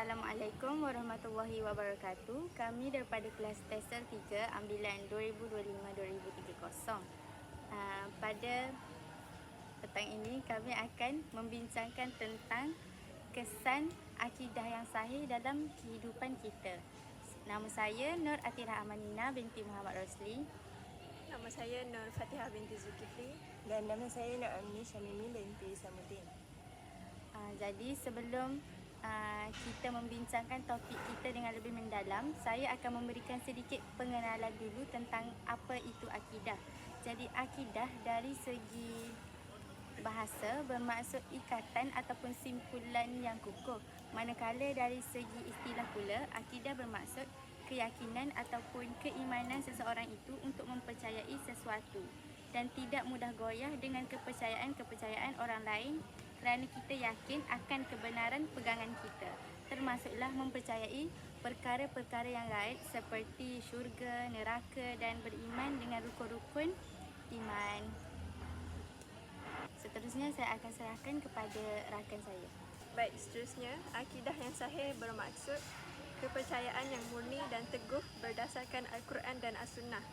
Assalamualaikum warahmatullahi wabarakatuh. Kami daripada kelas TESEL 3 ambilan 2025-2030. Uh, pada petang ini kami akan membincangkan tentang kesan akidah yang sahih dalam kehidupan kita. Nama saya Nur Atira Amanina binti Muhammad Rosli. Nama saya Nur Fatihah binti Zulkifli. Dan nama saya Nur Amni Syamimi binti Samudin. Uh, jadi sebelum uh, kita membincangkan topik kita dengan lebih mendalam, saya akan memberikan sedikit pengenalan dulu tentang apa itu akidah. Jadi akidah dari segi bahasa bermaksud ikatan ataupun simpulan yang kukuh. Manakala dari segi istilah pula, akidah bermaksud keyakinan ataupun keimanan seseorang itu untuk mempercayai sesuatu dan tidak mudah goyah dengan kepercayaan-kepercayaan orang lain kerana kita yakin akan kebenaran pegangan kita termasuklah mempercayai perkara-perkara yang lain seperti syurga, neraka dan beriman dengan rukun-rukun iman. Seterusnya saya akan serahkan kepada rakan saya. Baik, seterusnya, akidah yang sahih bermaksud kepercayaan yang murni dan teguh berdasarkan Al-Quran dan As-Sunnah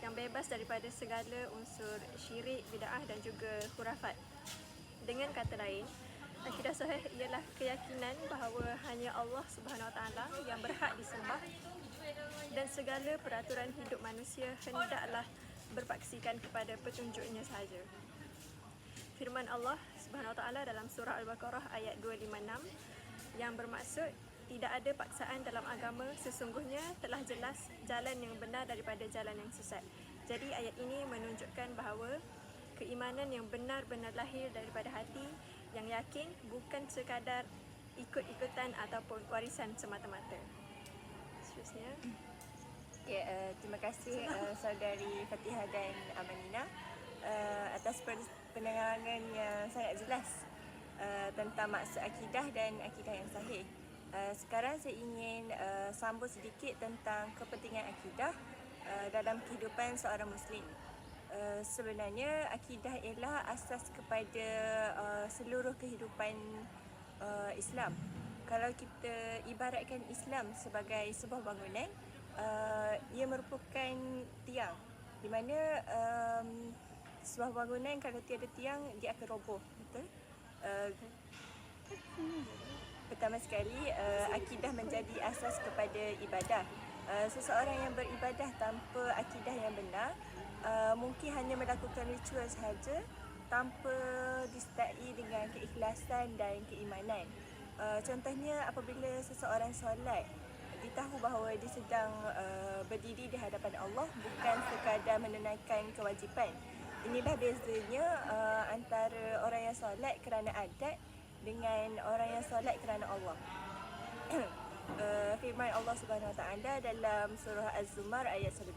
yang bebas daripada segala unsur syirik, bid'ah dan juga khurafat. Dengan kata lain, akidah sahih ialah keyakinan bahawa hanya Allah Subhanahu Wa Taala yang berhak disembah dan segala peraturan hidup manusia hendaklah berpaksikan kepada petunjuknya sahaja. Firman Allah Subhanahu Wa Taala dalam surah Al-Baqarah ayat 256 yang bermaksud tidak ada paksaan dalam agama sesungguhnya telah jelas jalan yang benar daripada jalan yang sesat. Jadi ayat ini menunjukkan bahawa keimanan yang benar-benar lahir daripada hati yang yakin bukan sekadar ikut-ikutan ataupun warisan semata-mata. Seterusnya. Ya, uh, terima kasih uh, saudari Fatihah dan Amanina uh, atas penerangan yang sangat jelas uh, tentang maksud akidah dan akidah yang sahih. Uh, sekarang saya ingin uh, sambung sedikit tentang kepentingan akidah uh, dalam kehidupan seorang Muslim. Uh, sebenarnya akidah ialah asas kepada uh, seluruh kehidupan uh, Islam. Kalau kita ibaratkan Islam sebagai sebuah bangunan, uh, ia merupakan tiang di mana um, sebuah bangunan kalau tiada tiang dia akan roboh, betul? Uh, Pertama sekali, uh, akidah menjadi asas kepada ibadah. Uh, seseorang yang beribadah tanpa akidah yang benar uh, mungkin hanya melakukan ritual sahaja tanpa disertai dengan keikhlasan dan keimanan. Uh, contohnya apabila seseorang solat, ditahu bahawa dia sedang uh, berdiri di hadapan Allah bukan sekadar menunaikan kewajipan. Inilah bezanya uh, antara orang yang solat kerana adat dengan orang yang solat kerana Allah. uh, firman Allah Subhanahu Wa Taala dalam surah Az-Zumar ayat 11,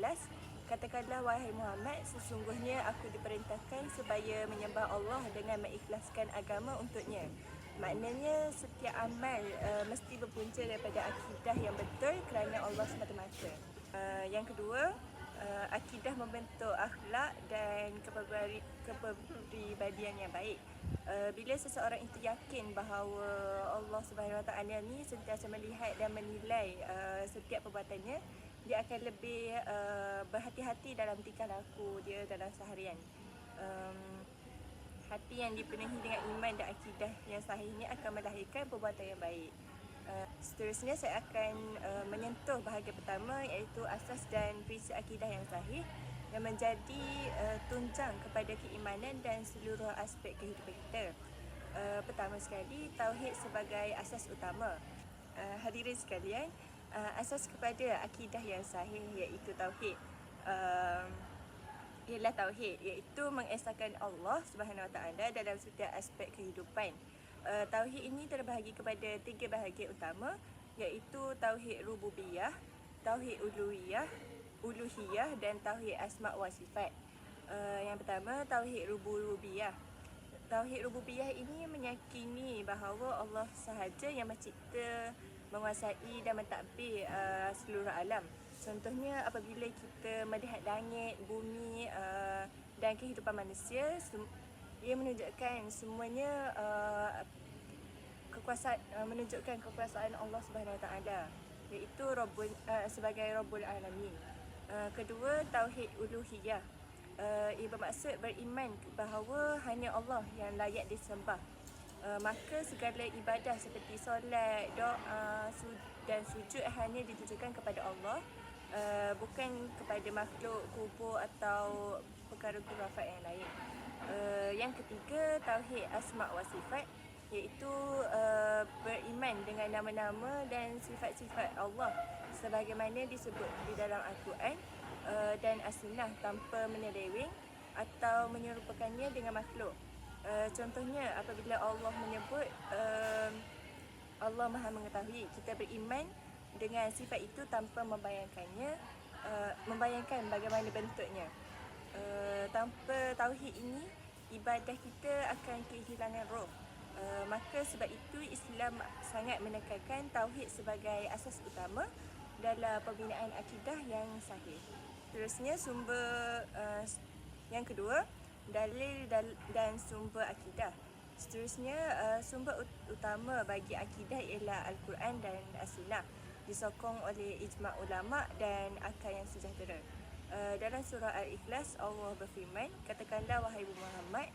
katakanlah wahai Muhammad, sesungguhnya aku diperintahkan supaya menyembah Allah dengan mengikhlaskan agama untuknya. Maknanya setiap amal uh, mesti berpunca daripada akidah yang betul kerana Allah semata-mata. Uh, yang kedua, uh, akidah membentuk akhlak dan kepribadian yang baik. Uh, bila seseorang itu yakin bahawa Allah Subhanahu Wa Taala ni sentiasa melihat dan menilai uh, setiap perbuatannya, dia akan lebih uh, berhati-hati dalam tingkah laku dia dalam seharian. Um, hati yang dipenuhi dengan iman dan akidah yang sahih ini akan melahirkan perbuatan yang baik. Uh, seterusnya saya akan uh, menyentuh bahagian pertama iaitu asas dan prinsip akidah yang sahih yang menjadi uh, tunjang kepada keimanan dan seluruh aspek kehidupan kita. Uh, pertama sekali, tauhid sebagai asas utama. Uh, hadirin sekalian, uh, asas kepada akidah yang sahih iaitu tauhid. Uh, ialah tauhid iaitu mengesahkan Allah Subhanahu Wa Taala dalam setiap aspek kehidupan. Uh, tauhid ini terbahagi kepada tiga bahagian utama iaitu tauhid rububiyah, tauhid uluhiyah, uluhiyah dan tauhid asma wa sifat. Uh, yang pertama tauhid rububiyah. Tauhid rububiyah ini meyakini bahawa Allah sahaja yang mencipta, menguasai dan mentadbir uh, seluruh alam. Contohnya apabila kita melihat langit, bumi uh, dan kehidupan manusia, ia menunjukkan semuanya uh, kekuasaan uh, menunjukkan kekuasaan Allah Subhanahu Wa Taala iaitu Rabbul uh, sebagai Rabbul Alamin. Uh, kedua tauhid uluhiyah. Uh, ia bermaksud beriman bahawa hanya Allah yang layak disembah. Uh, maka segala ibadah seperti solat, doa su- dan sujud hanya ditujukan kepada Allah uh, bukan kepada makhluk kubur atau perkara kurafat yang lain. Uh, yang ketiga tauhid asma wa sifat iaitu uh, beriman dengan nama-nama dan sifat-sifat Allah sebagaimana disebut di dalam Al-Quran uh, dan As-Sunnah tanpa menyeleweng atau menyerupakannya dengan makhluk. Uh, contohnya apabila Allah menyebut uh, Allah Maha mengetahui, kita beriman dengan sifat itu tanpa membayangkannya, uh, membayangkan bagaimana bentuknya. Uh, tanpa tauhid ini, ibadah kita akan kehilangan roh. Uh, maka sebab itu Islam sangat menekankan tauhid sebagai asas utama dalam pembinaan akidah yang sahih. Terusnya sumber uh, yang kedua dalil dal- dan sumber akidah. Seterusnya uh, sumber ut- utama bagi akidah ialah Al-Quran dan As-Sunnah disokong oleh ijma' ulama dan akal yang sejahtera. Uh, dalam surah Al-Ikhlas Allah berfirman, katakanlah wahai Muhammad,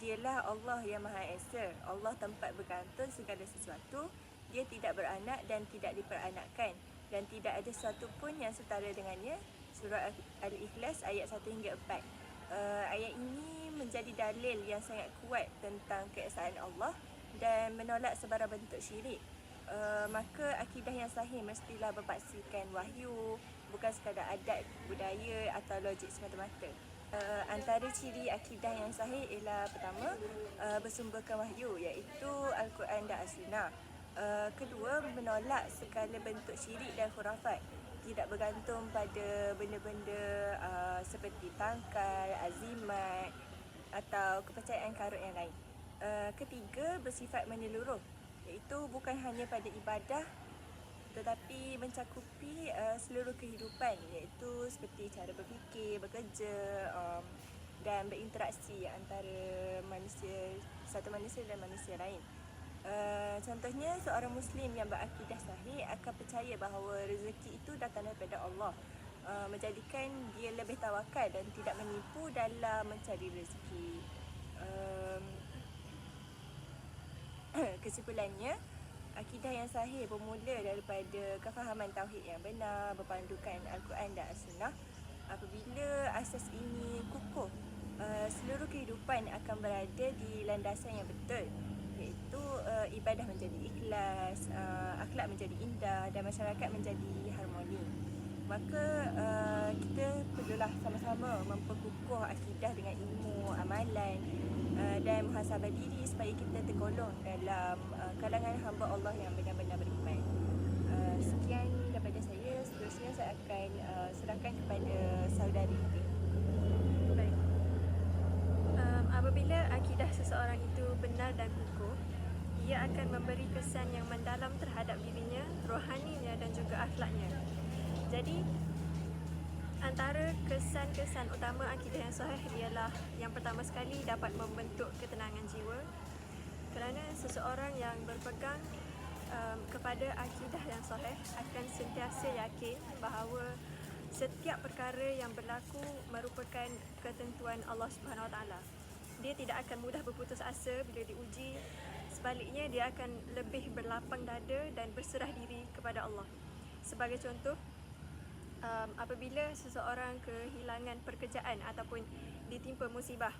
dialah Allah yang Maha Esa. Allah tempat bergantung segala sesuatu. Dia tidak beranak dan tidak diperanakkan dan tidak ada sesuatu pun yang setara dengannya. Surah Al-Ikhlas ayat 1 hingga 4. Uh, ayat ini menjadi dalil yang sangat kuat tentang keesaan Allah dan menolak sebarang bentuk syirik. Uh, maka akidah yang sahih mestilah berpaksikan wahyu, bukan sekadar adat, budaya atau logik semata-mata. Uh, antara ciri akidah yang sahih ialah pertama, uh, bersumberkan wahyu iaitu Al-Quran dan As-Sunnah. Uh, kedua, menolak segala bentuk syirik dan khurafat tidak bergantung pada benda-benda uh, seperti tangkal, azimat atau kepercayaan karut yang lain. Uh, ketiga, bersifat menyeluruh iaitu bukan hanya pada ibadah tetapi mencakupi uh, seluruh kehidupan iaitu seperti cara berfikir, bekerja um, dan berinteraksi antara manusia satu manusia dan manusia lain. Uh, contohnya seorang muslim yang berakidah sahih akan percaya bahawa rezeki itu datang daripada Allah. Uh, menjadikan dia lebih tawakal dan tidak menipu dalam mencari rezeki. Um, kesimpulannya akidah yang sahih bermula daripada kefahaman tauhid yang benar berpandukan Al-Quran dan As-Sunnah. Apabila asas ini kukuh uh, seluruh kehidupan akan berada di landasan yang betul iaitu uh, ibadah menjadi ikhlas, uh, akhlak menjadi indah dan masyarakat menjadi harmoni. Maka uh, kita perlulah sama-sama memperkukuh akidah dengan ilmu, amalan uh, dan muhasabah diri supaya kita tergolong dalam uh, kalangan hamba Allah yang benar-benar beriman. Uh, sekian daripada saya. Seterusnya saya akan uh, serahkan kepada saudari Iti. Baik. Um, apabila akidah seseorang itu benar dan kukuh, ia akan memberi kesan yang mendalam terhadap dirinya, rohaninya dan juga akhlaknya. Jadi, antara kesan-kesan utama akidah yang sahih ialah yang pertama sekali dapat membentuk ketenangan jiwa kerana seseorang yang berpegang um, kepada akidah yang sahih akan sentiasa yakin bahawa setiap perkara yang berlaku merupakan ketentuan Allah Subhanahu Wa Taala. Dia tidak akan mudah berputus asa bila diuji. Sebaliknya dia akan lebih berlapang dada dan berserah diri kepada Allah. Sebagai contoh, um, apabila seseorang kehilangan pekerjaan ataupun ditimpa musibah,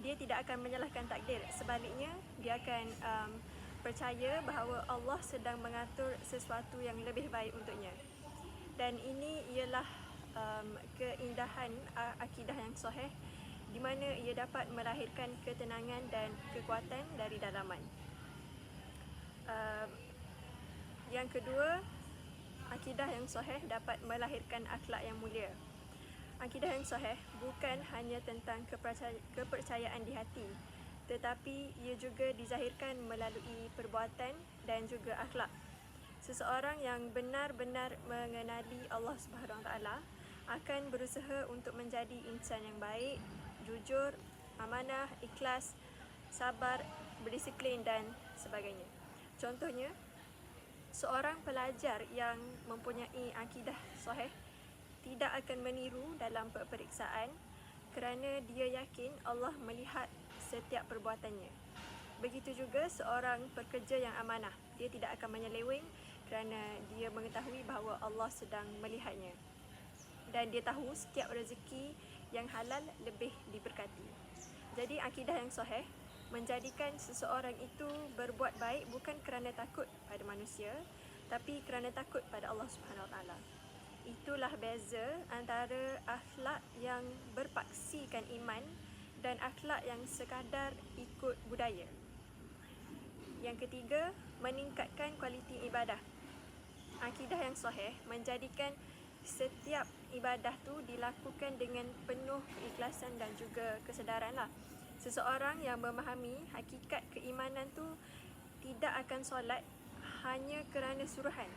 dia tidak akan menyalahkan takdir. Sebaliknya, dia akan um, percaya bahawa Allah sedang mengatur sesuatu yang lebih baik untuknya. Dan ini ialah um, keindahan uh, akidah yang sahih di mana ia dapat melahirkan ketenangan dan kekuatan dari dalaman. Um, yang kedua, akidah yang sahih dapat melahirkan akhlak yang mulia. Akidah yang sahih bukan hanya tentang kepercaya- kepercayaan di hati, tetapi ia juga dizahirkan melalui perbuatan dan juga akhlak. Seseorang yang benar-benar mengenali Allah Subhanahu Wa Taala akan berusaha untuk menjadi insan yang baik, jujur, amanah, ikhlas, sabar, berdisiplin dan sebagainya. Contohnya, seorang pelajar yang mempunyai akidah sahih tidak akan meniru dalam peperiksaan kerana dia yakin Allah melihat setiap perbuatannya. Begitu juga seorang pekerja yang amanah, dia tidak akan menyeleweng kerana dia mengetahui bahawa Allah sedang melihatnya. Dan dia tahu setiap rezeki yang halal lebih diberkati. Jadi akidah yang sahih menjadikan seseorang itu berbuat baik bukan kerana takut pada manusia tapi kerana takut pada Allah Subhanahu Wa Taala. Itulah beza antara akhlak yang berpaksikan iman dan akhlak yang sekadar ikut budaya. Yang ketiga, meningkatkan kualiti ibadah. Akidah yang sahih menjadikan setiap ibadah tu dilakukan dengan penuh keikhlasan dan juga kesedaran lah. Seseorang yang memahami hakikat keimanan tu tidak akan solat hanya kerana suruhan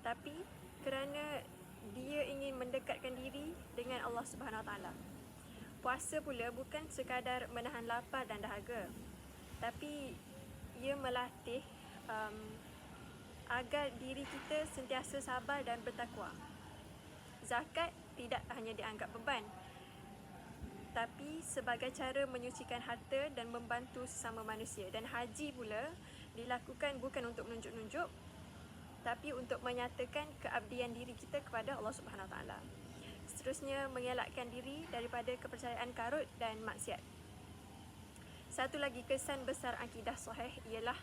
tapi kerana dia ingin mendekatkan diri dengan Allah Subhanahu Taala. Puasa pula bukan sekadar menahan lapar dan dahaga tapi ia melatih um, agar diri kita sentiasa sabar dan bertakwa. Zakat tidak hanya dianggap beban tapi sebagai cara menyucikan harta dan membantu sesama manusia dan haji pula dilakukan bukan untuk menunjuk-nunjuk tapi untuk menyatakan keabdian diri kita kepada Allah Subhanahu Wa Taala. Seterusnya mengelakkan diri daripada kepercayaan karut dan maksiat. Satu lagi kesan besar akidah sahih ialah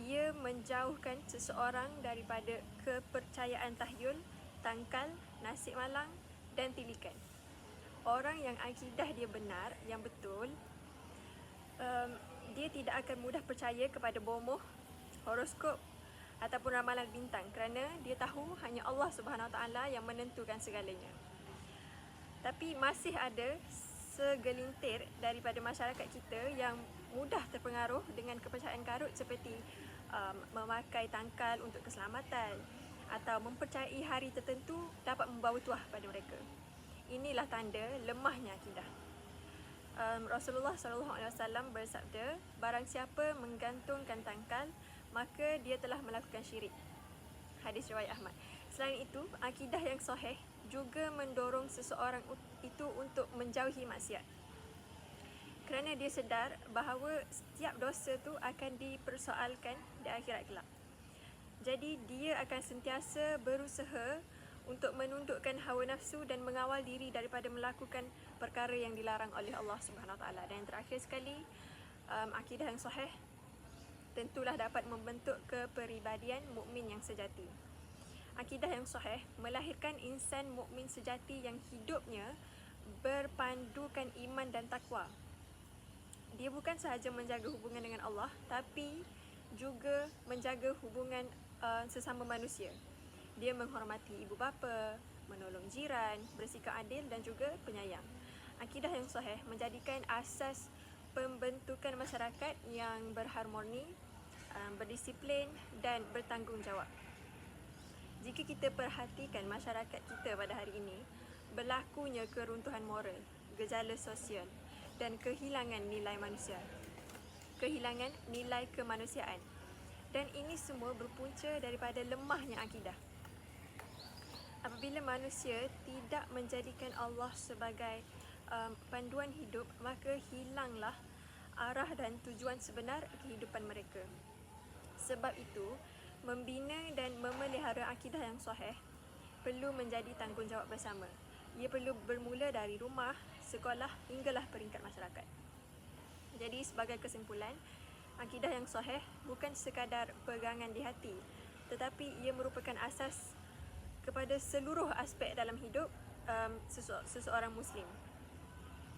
ia menjauhkan seseorang daripada kepercayaan tahyul, tangkal, nasib malang dan tilikan orang yang akidah dia benar, yang betul, um, dia tidak akan mudah percaya kepada bomoh, horoskop ataupun ramalan bintang kerana dia tahu hanya Allah Subhanahu Taala yang menentukan segalanya. Tapi masih ada segelintir daripada masyarakat kita yang mudah terpengaruh dengan kepercayaan karut seperti um, memakai tangkal untuk keselamatan atau mempercayai hari tertentu dapat membawa tuah pada mereka inilah tanda lemahnya akidah. Um, Rasulullah SAW bersabda, barang siapa menggantungkan tangkal, maka dia telah melakukan syirik. Hadis riwayat Ahmad. Selain itu, akidah yang sahih juga mendorong seseorang itu untuk menjauhi maksiat. Kerana dia sedar bahawa setiap dosa tu akan dipersoalkan di akhirat kelak. Jadi dia akan sentiasa berusaha untuk menundukkan hawa nafsu dan mengawal diri daripada melakukan perkara yang dilarang oleh Allah Subhanahu Wa Taala. Dan yang terakhir sekali, um, akidah yang sahih tentulah dapat membentuk kepribadian mukmin yang sejati. Akidah yang sahih melahirkan insan mukmin sejati yang hidupnya berpandukan iman dan takwa. Dia bukan sahaja menjaga hubungan dengan Allah, tapi juga menjaga hubungan uh, sesama manusia. Dia menghormati ibu bapa, menolong jiran, bersikap adil dan juga penyayang. Akidah yang sahih menjadikan asas pembentukan masyarakat yang berharmoni, um, berdisiplin dan bertanggungjawab. Jika kita perhatikan masyarakat kita pada hari ini, berlakunya keruntuhan moral, gejala sosial dan kehilangan nilai manusia. Kehilangan nilai kemanusiaan. Dan ini semua berpunca daripada lemahnya akidah. Apabila manusia tidak menjadikan Allah sebagai um, panduan hidup maka hilanglah arah dan tujuan sebenar kehidupan mereka. Sebab itu membina dan memelihara akidah yang sahih perlu menjadi tanggungjawab bersama. Ia perlu bermula dari rumah sekolah hinggalah peringkat masyarakat. Jadi sebagai kesimpulan akidah yang sahih bukan sekadar pegangan di hati tetapi ia merupakan asas kepada seluruh aspek dalam hidup um, sese- seseorang Muslim.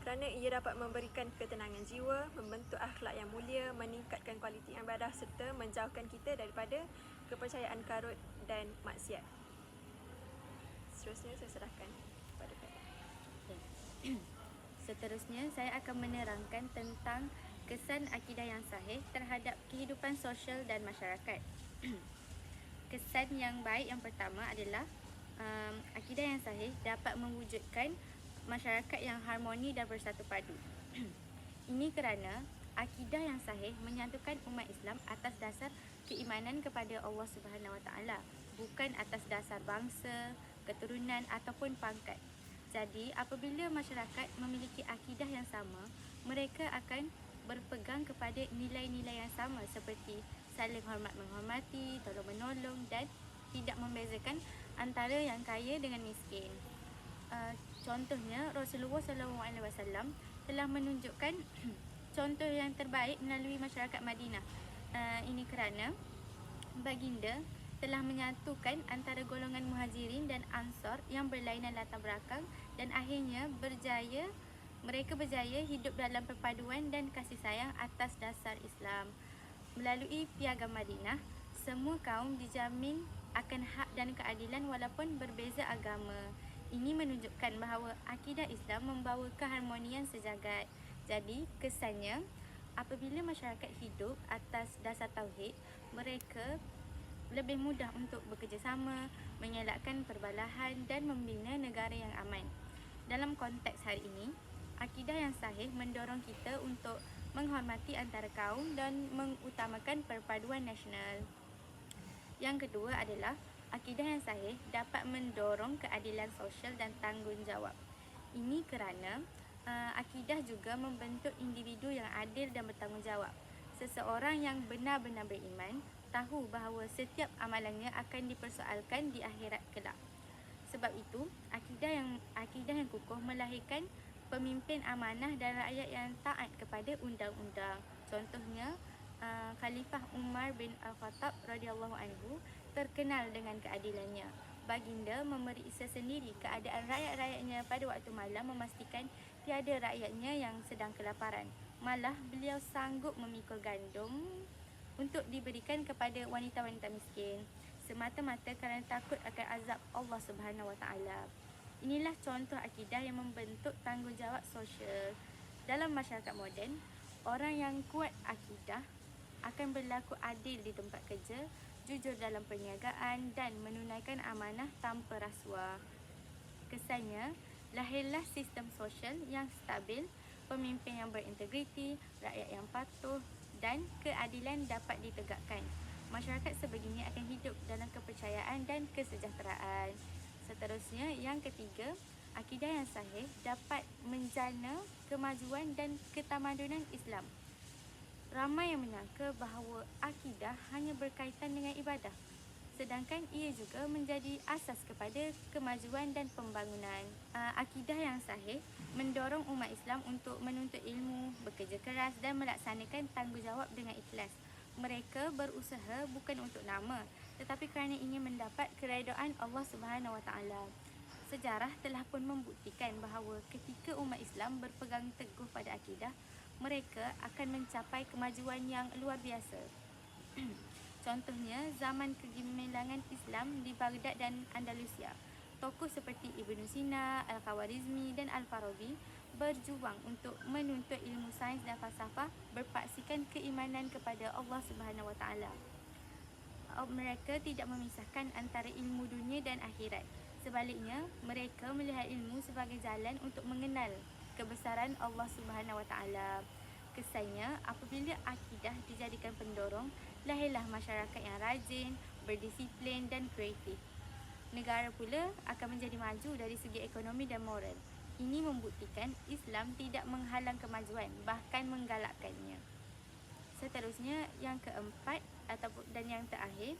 Kerana ia dapat memberikan ketenangan jiwa, membentuk akhlak yang mulia, meningkatkan kualiti ibadah serta menjauhkan kita daripada kepercayaan karut dan maksiat. Seterusnya saya serahkan kepada Kak. Seterusnya, saya akan menerangkan tentang kesan akidah yang sahih terhadap kehidupan sosial dan masyarakat. kesan yang baik yang pertama adalah um, akidah yang sahih dapat mewujudkan masyarakat yang harmoni dan bersatu padu. Ini kerana akidah yang sahih menyatukan umat Islam atas dasar keimanan kepada Allah Subhanahu Wa Taala, bukan atas dasar bangsa, keturunan ataupun pangkat. Jadi, apabila masyarakat memiliki akidah yang sama, mereka akan berpegang kepada nilai-nilai yang sama seperti saling hormat menghormati, tolong menolong dan tidak membezakan antara yang kaya dengan miskin. Uh, contohnya Rasulullah SAW telah menunjukkan contoh yang terbaik melalui masyarakat Madinah. Uh, ini kerana baginda telah menyatukan antara golongan muhajirin dan ansar yang berlainan latar belakang dan akhirnya berjaya mereka berjaya hidup dalam perpaduan dan kasih sayang atas dasar Islam. Melalui Piagam Madinah, semua kaum dijamin akan hak dan keadilan walaupun berbeza agama. Ini menunjukkan bahawa akidah Islam membawa keharmonian sejagat. Jadi, kesannya apabila masyarakat hidup atas dasar tauhid, mereka lebih mudah untuk bekerjasama, mengelakkan perbalahan dan membina negara yang aman. Dalam konteks hari ini, akidah yang sahih mendorong kita untuk menghormati antara kaum dan mengutamakan perpaduan nasional. Yang kedua adalah akidah yang sahih dapat mendorong keadilan sosial dan tanggungjawab. Ini kerana uh, akidah juga membentuk individu yang adil dan bertanggungjawab. Seseorang yang benar-benar beriman tahu bahawa setiap amalannya akan dipersoalkan di akhirat kelak. Sebab itu, akidah yang akidah yang kukuh melahirkan pemimpin amanah dan rakyat yang taat kepada undang-undang. Contohnya, uh, Khalifah Umar bin Al-Khattab radhiyallahu anhu terkenal dengan keadilannya. Baginda memeriksa sendiri keadaan rakyat-rakyatnya pada waktu malam memastikan tiada rakyatnya yang sedang kelaparan. Malah beliau sanggup memikul gandum untuk diberikan kepada wanita-wanita miskin semata-mata kerana takut akan azab Allah Subhanahu Wa Taala. Inilah contoh akidah yang membentuk tanggungjawab sosial. Dalam masyarakat moden, orang yang kuat akidah akan berlaku adil di tempat kerja, jujur dalam perniagaan dan menunaikan amanah tanpa rasuah. Kesannya, lahirlah sistem sosial yang stabil, pemimpin yang berintegriti, rakyat yang patuh dan keadilan dapat ditegakkan. Masyarakat sebegini akan hidup dalam kepercayaan dan kesejahteraan. Seterusnya, yang ketiga, akidah yang sahih dapat menjana kemajuan dan ketamadunan Islam. Ramai yang menyangka bahawa akidah hanya berkaitan dengan ibadah. Sedangkan ia juga menjadi asas kepada kemajuan dan pembangunan. Uh, akidah yang sahih mendorong umat Islam untuk menuntut ilmu, bekerja keras dan melaksanakan tanggungjawab dengan ikhlas. Mereka berusaha bukan untuk nama, tetapi kerana ingin mendapat keredaan Allah Subhanahu Wa Taala. Sejarah telah pun membuktikan bahawa ketika umat Islam berpegang teguh pada akidah, mereka akan mencapai kemajuan yang luar biasa. Contohnya, zaman kegemilangan Islam di Baghdad dan Andalusia. Tokoh seperti Ibn Sina, Al-Khawarizmi dan Al-Farabi berjuang untuk menuntut ilmu sains dan falsafah berpaksikan keimanan kepada Allah Subhanahu Wa Taala mereka tidak memisahkan antara ilmu dunia dan akhirat. Sebaliknya, mereka melihat ilmu sebagai jalan untuk mengenal kebesaran Allah Subhanahu Wa Taala. Kesannya, apabila akidah dijadikan pendorong, lahirlah masyarakat yang rajin, berdisiplin dan kreatif. Negara pula akan menjadi maju dari segi ekonomi dan moral. Ini membuktikan Islam tidak menghalang kemajuan, bahkan menggalakkannya. Seterusnya, yang keempat, ataupun dan yang terakhir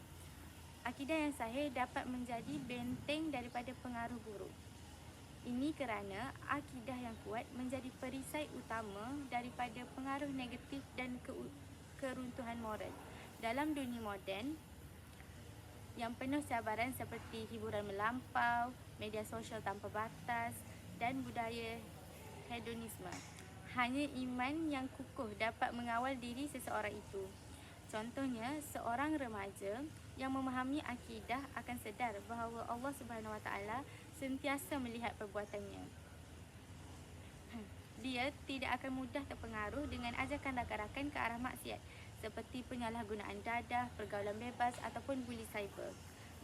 akidah yang sahih dapat menjadi benteng daripada pengaruh buruk ini kerana akidah yang kuat menjadi perisai utama daripada pengaruh negatif dan ke keruntuhan moral dalam dunia moden yang penuh cabaran seperti hiburan melampau, media sosial tanpa batas dan budaya hedonisme. Hanya iman yang kukuh dapat mengawal diri seseorang itu. Contohnya, seorang remaja yang memahami akidah akan sedar bahawa Allah Subhanahu Wa Taala sentiasa melihat perbuatannya. Dia tidak akan mudah terpengaruh dengan ajakan rakan-rakan ke arah maksiat seperti penyalahgunaan dadah, pergaulan bebas ataupun buli cyber.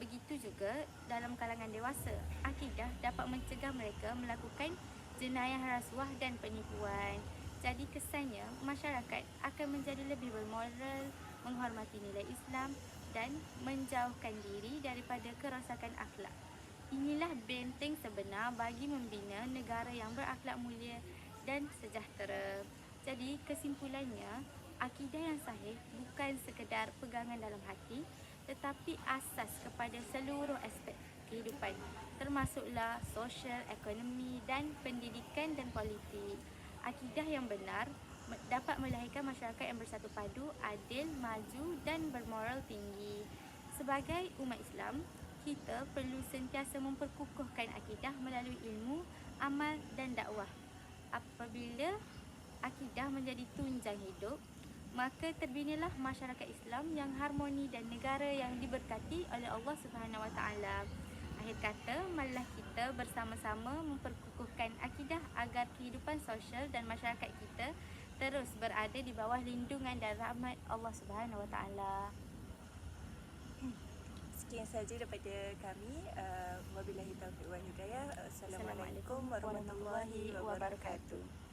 Begitu juga dalam kalangan dewasa, akidah dapat mencegah mereka melakukan jenayah rasuah dan penipuan. Jadi kesannya masyarakat akan menjadi lebih bermoral, menghormati nilai Islam dan menjauhkan diri daripada kerosakan akhlak. Inilah benteng sebenar bagi membina negara yang berakhlak mulia dan sejahtera. Jadi kesimpulannya, akidah yang sahih bukan sekedar pegangan dalam hati tetapi asas kepada seluruh aspek kehidupan termasuklah sosial, ekonomi dan pendidikan dan politik. Akidah yang benar dapat melahirkan masyarakat yang bersatu padu, adil, maju dan bermoral tinggi. Sebagai umat Islam, kita perlu sentiasa memperkukuhkan akidah melalui ilmu, amal dan dakwah. Apabila akidah menjadi tunjang hidup, maka terbinalah masyarakat Islam yang harmoni dan negara yang diberkati oleh Allah Subhanahu Wa Taala. Akhir kata, marilah kita bersama-sama memperkukuhkan akidah agar kehidupan sosial dan masyarakat kita terus berada di bawah lindungan dan rahmat Allah Subhanahu Wa Taala. Sekian saja daripada kami. Uh, wabillahi taufiq wal hidayah. Assalamualaikum warahmatullahi wabarakatuh.